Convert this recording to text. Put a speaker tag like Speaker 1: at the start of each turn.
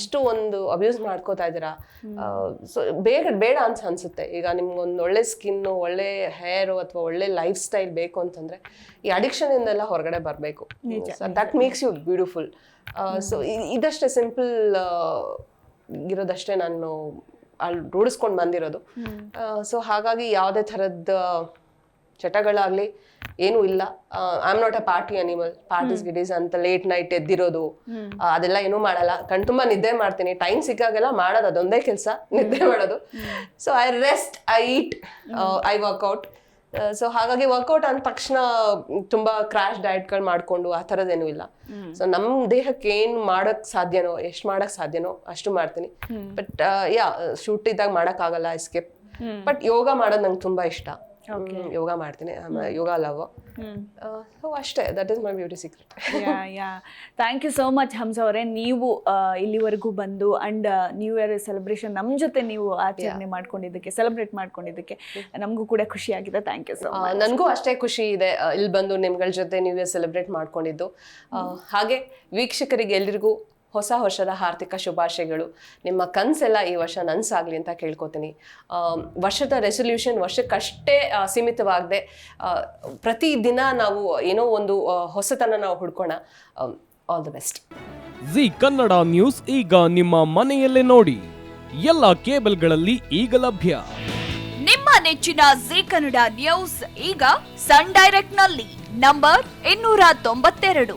Speaker 1: ಅಷ್ಟು ಒಂದು ಅಬ್ಯೂಸ್ ಮಾಡ್ಕೋತಾ ಇದ್ದೀರಾ? ಸೊ ಬೇಗ ಬೇಡ ಅಂತ ಅನ್ಸುತ್ತೆ. ಈಗ ನಿಮ್ಗೊಂದು ಒಳ್ಳೆ ಸ್ಕಿನ್ನು ಒಳ್ಳೆ ಹೇರು ಅಥವಾ ಒಳ್ಳೆ ಲೈಫ್ ಸ್ಟೈಲ್ ಬೇಕು ಅಂತಂದ್ರೆ ಈ ಅಡಿಕ್ಷನ್ ಇಂದೆಲ್ಲ ಹೊರಗಡೆ ಬರಬೇಕು. That makes you beautiful so ಇದಷ್ಟೇ simple ಇರೋದಷ್ಟೇ ನಾನು ಅಲ್ಲಿ ರೂಢಿಸ್ಕೊಂಡು ಬಂದಿರೋದು. ಸೊ ಹಾಗಾಗಿ ಯಾವುದೇ ಥರದ ಚಟಗಳಾಗ್ಲಿ ಏನೂ ಇಲ್ಲ. I am not a party animal parties ಗಿಡೀಸ್ ಅಂತ ಲೇಟ್ ನೈಟ್ ಎದ್ದಿರೋದು. ಅದೆಲ್ಲ ಏನೂ ಮಾಡಲ್ಲ. ಕಣ್ ತುಂಬಾ ನಿದ್ದೆ ಮಾಡ್ತೀನಿ. ಟೈಮ್ ಸಿಕ್ಕಾಗೆಲ್ಲ ಮಾಡೋದು ಅದೊಂದೇ ಕೆಲಸ. ನಿದ್ದೆ ಮಾಡೋದು. So I rest I eat I workout so ಹಾಗಾಗಿ ವರ್ಕೌಟ್ ಅಂದ ತಕ್ಷಣ ತುಂಬಾ ಕ್ರಾಶ್ ಡಯಟ್ಗಳು ಮಾಡ್ಕೊಂಡು ಆ ಥರದ್ದೇನೂ ಇಲ್ಲ. ಸೊ ನಮ್ಮ ದೇಹಕ್ಕೆ ಏನು ಮಾಡಕ್ ಸಾಧ್ಯನೋ ಎಷ್ಟು ಮಾಡಕ್ ಸಾಧ್ಯನೋ ಅಷ್ಟು ಮಾಡ್ತೀನಿ. ಬಟ್ ಯಾ ಶೂಟ್ ಇದ್ದಾಗ ಮಾಡೋಕ್ಕಾಗಲ್ಲ ಎಸ್ಕೇಪ್ ಬಟ್ ಯೋಗ ಮಾಡೋದು ನಂಗೆ ತುಂಬಾ ಇಷ್ಟ. ಯೋಗ ಮಾಡ್ತೀನಿ. ಯೋಗ ಲವ್. ಸೊ ಅಷ್ಟೇ that is my beauty secret
Speaker 2: yeah thank you so much Hamsa ಅವರೇ. ನೀವು ಇಲ್ಲಿವರೆಗೂ ಬಂದು ಅಂಡ್ ನ್ಯೂ ಇಯರ್ ಸೆಲೆಬ್ರೇಷನ್ ನಮ್ಮ ಜೊತೆ ನೀವು ಆಚರಣೆ ಮಾಡ್ಕೊಂಡಿದ್ದಕ್ಕೆ ಸೆಲೆಬ್ರೇಟ್ ಮಾಡ್ಕೊಂಡಿದ್ದಕ್ಕೆ ನಮಗೂ ಕೂಡ ಖುಷಿ ಆಗಿದೆ. ಥ್ಯಾಂಕ್ ಯು ಸೊ ಮಚ್
Speaker 1: ನನಗೂ ಅಷ್ಟೇ ಖುಷಿ ಇದೆ ಇಲ್ಲಿ ಬಂದು ನಿಮ್ಗಳ ಜೊತೆ ನ್ಯೂ ಇಯರ್ ಸೆಲೆಬ್ರೇಟ್ ಮಾಡ್ಕೊಂಡಿದ್ದು. ಹಾಗೆ ವೀಕ್ಷಕರಿಗೆ ಎಲ್ರಿಗೂ ಹೊಸ ವರ್ಷದ ಆರ್ಥಿಕ ಶುಭಾಶಯಗಳು. ನಿಮ್ಮ ಕನಸೆಲ್ಲ ಈ ವರ್ಷ ನನ್ಸಾಗ್ಲಿ ಅಂತ ಕೇಳ್ಕೊತೀನಿ. ವರ್ಷದ ರೆಸೊಲ್ಯೂಷನ್ ವರ್ಷಕ್ಕಷ್ಟೇ ಸೀಮಿತವಾಗದೆ ಪ್ರತಿ ದಿನ ನಾವು ಏನೋ ಒಂದು ಹೊಸತನ ನಾವು ಹುಡ್ಕೋಣ. All the best
Speaker 3: Zee Kannada news ಈಗ ನಿಮ್ಮ ಮನೆಯಲ್ಲೇ ನೋಡಿ. ಎಲ್ಲ ಕೇಬಲ್ಗಳಲ್ಲಿ ಈಗ ಲಭ್ಯ.
Speaker 4: ನಿಮ್ಮ ನೆಚ್ಚಿನ ಜಿ ಕನ್ನಡ ನ್ಯೂಸ್ ಈಗ ಸನ್ ಡೈರೆಕ್ಟ್ನಲ್ಲಿ ನಂಬರ್ ಇನ್ನೂರ ತೊಂಬತ್ತೆರಡು.